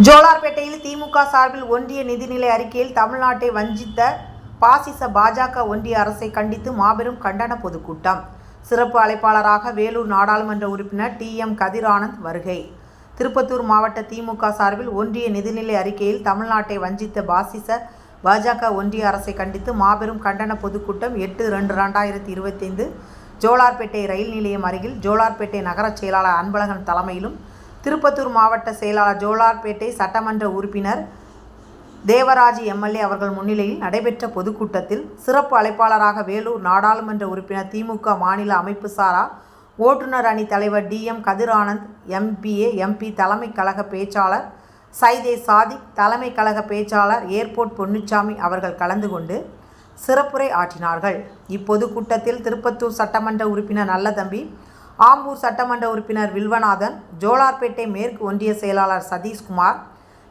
ஜோலார்பேட்டையில் திமுக சார்பில் ஒன்றிய நிதிநிலை அறிக்கையில் தமிழ்நாட்டை வஞ்சித்த பாசிச பாஜக ஒன்றிய அரசை கண்டித்து மாபெரும் கண்டன பொதுக்கூட்டம். சிறப்பு அழைப்பாளராக வேலூர் நாடாளுமன்ற உறுப்பினர் டி எம் கதிர் ஆனந்த் வருகை. திருப்பத்தூர் மாவட்ட திமுக சார்பில் ஒன்றிய நிதிநிலை அறிக்கையில் தமிழ்நாட்டை வஞ்சித்த பாசிச பாஜக ஒன்றிய அரசை கண்டித்து மாபெரும் கண்டன பொதுக்கூட்டம் எட்டு ரெண்டு ரெண்டாயிரத்தி இருபத்தைந்து ஜோலார்பேட்டை ரயில் நிலையம் அருகில் ஜோலார்பேட்டை நகரச் செயலாளர் அன்பழகன் தலைமையிலும் திருப்பத்தூர் மாவட்ட செயலாளர் ஜோலார்பேட்டை சட்டமன்ற உறுப்பினர் தேவராஜ் எம்எல்ஏ அவர்கள் முன்னிலையில் நடைபெற்ற பொதுக்கூட்டத்தில் சிறப்பு அழைப்பாளராக வேலூர் நாடாளுமன்ற உறுப்பினர் திமுக மாநில அமைப்பு சாரா ஓட்டுநர் அணி தலைவர் DM Kathir Anand MBA MP தலைமை கழக பேச்சாளர் சைதே சாதிக் தலைமை கழக பேச்சாளர் ஏர்போர்ட் பொன்னுச்சாமி அவர்கள் கலந்து கொண்டு சிறப்புரை ஆற்றினார்கள். இப்பொதுக்கூட்டத்தில் திருப்பத்தூர் சட்டமன்ற உறுப்பினர் நல்லதம்பி ஆம்பூர் சட்டமன்ற உறுப்பினர் வில்வநாதன் ஜோலார்பேட்டை மேற்கு ஒன்றிய செயலாளர் சதீஷ்குமார்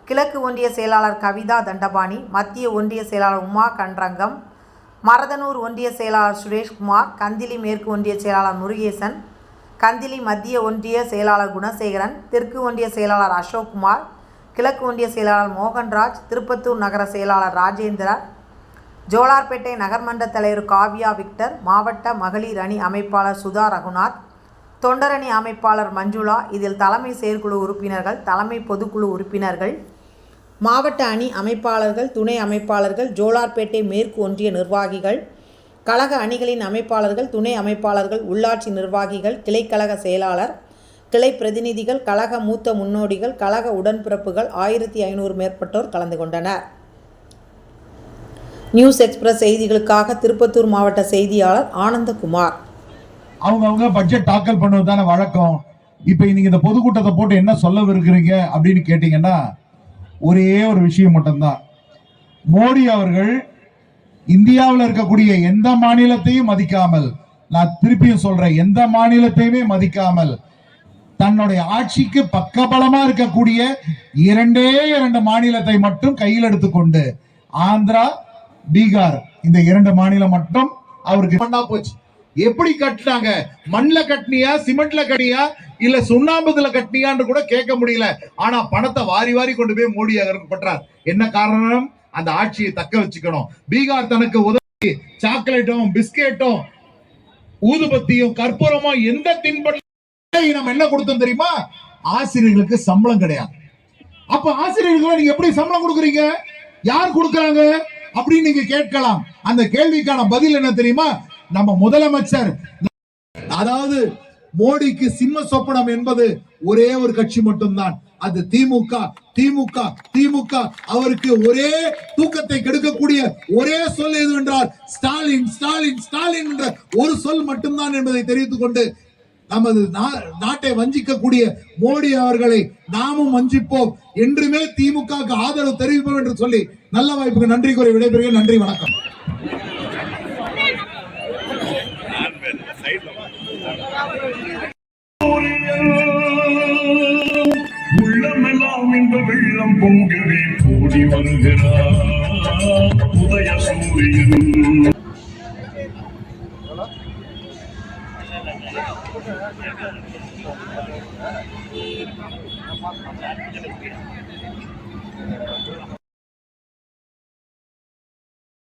கிழக்கு ஒன்றிய செயலாளர் கவிதா தண்டபாணி மத்திய ஒன்றிய செயலாளர் உமா கன்றங்கம் மரதனூர் ஒன்றிய செயலாளர் சுரேஷ்குமார் கந்திலி மேற்கு ஒன்றிய செயலாளர் முருகேசன் கந்திலி மத்திய ஒன்றிய செயலாளர் குணசேகரன் தெற்கு ஒன்றிய செயலாளர் அசோக்குமார் கிழக்கு ஒன்றிய செயலாளர் மோகன்ராஜ் திருப்பத்தூர் நகர செயலாளர் ராஜேந்திரர் ஜோலார்பேட்டை நகர்மன்ற தலைவர் காவ்யா விக்டர் மாவட்ட மகளிர் அணி அமைப்பாளர் சுதா ரகுநாத் தொண்டரணி அமைப்பாளர் மஞ்சுளா இதில் தலைமை செயற்குழு உறுப்பினர்கள் தலைமை பொதுக்குழு உறுப்பினர்கள் மாவட்ட அணி அமைப்பாளர்கள் துணை அமைப்பாளர்கள் ஜோலார்பேட்டை மேற்கு ஒன்றிய நிர்வாகிகள் கழக அணிகளின் அமைப்பாளர்கள் துணை அமைப்பாளர்கள் உள்ளாட்சி நிர்வாகிகள் கிளைக்கழக செயலாளர் கிளை பிரதிநிதிகள் கழக மூத்த முன்னோடிகள் கழக உடன்பிறப்புகள் ஆயிரத்தி ஐநூறு மேற்பட்டோர் கலந்து கொண்டனர். நியூஸ் எக்ஸ்பிரஸ் செய்திகளுக்காக திருப்பத்தூர் மாவட்ட செய்தியாளர் ஆனந்தகுமார். அவங்க அவங்க பட்ஜெட் தாக்கல் பண்ணுவது தானே வழக்கம். இப்ப நீங்க இந்த பொதுக்கூட்டத்தை போட்டு என்ன சொல்ல விருக்கிறீங்க அப்படின்னு கேட்டீங்கன்னா ஒரே ஒரு விஷயம் மட்டும்தான். மோடி அவர்கள் இந்தியாவில் இருக்கக்கூடிய எந்த மாநிலத்தையும் மதிக்காமல் நான் திருப்பியும் சொல்றேன் எந்த மாநிலத்தையுமே மதிக்காமல் தன்னுடைய ஆட்சிக்கு பக்கபலமா இருக்கக்கூடிய இரண்டே இரண்டு மாநிலத்தை மட்டும் கையில் எடுத்துக்கொண்டு ஆந்திரா பீகார் இந்த இரண்டு மாநிலம் மட்டும் அவருக்கு பண்ணா போச்சு. எப்படி கட்டினாங்க? மண்ல கட்டினியா சிமெண்ட்ல கட்டியா இல்ல சுண்ணாம்புல கட்டினியான்னு கூட கேட்க முடியல. ஆனா பணத்தை வாரி வாரி கொண்டு போய் மோடி பற்றார். என்ன காரணம்? அந்த ஆட்சியை தக்க வச்சுக்கணும். பீகார் தனக்கு உதவி சாக்லேட்டும் பிஸ்கெட்டும் ஊதுபத்தியும் கற்பூரமும் எந்த தின்பண்டம் நம்ம என்ன கொடுத்தோம் தெரியுமா? ஆசிரியர்களுக்கு சம்பளம் கிடையாது. அப்ப ஆசிரியர்களுக்கு நீங்க எப்படி சம்பளம் கொடுக்குறீங்க? யார் கொடுக்குறாங்க? அப்படின்னு நீங்க கேட்கலாம். அந்த கேள்விக்கான பதில் என்ன தெரியுமா? நம்ம முதலமைச்சர் அதாவது மோடிக்கு சிம்ம சொப்பனம் என்பது ஒரே ஒரு கட்சி மட்டும்தான். அது திமுக திமுக திமுக. அவருக்கு ஒரே தூக்கத்தை கெடுக்கக்கூடிய ஒரே சொல் எது என்றால் ஸ்டாலின் ஸ்டாலின் ஸ்டாலின் என்ற ஒரு சொல் மட்டும்தான் என்பதை தெரிவித்துக் கொண்டு நமது நா- நாட்டை வஞ்சிக்கக்கூடிய மோடி அவர்களை நாமும் வஞ்சிப்போம். என்றுமே திமுக ஆதரவு தெரிவிப்போம் என்று சொல்லி நல்ல வாய்ப்புக்கு நன்றி கூறி விடைபெறுகிறேன். நன்றி வணக்கம். உள்ளமெல்லாம் இந்த வெள்ளம் பொங்கவே கூடி வருகிறார். உதய சூரியன்.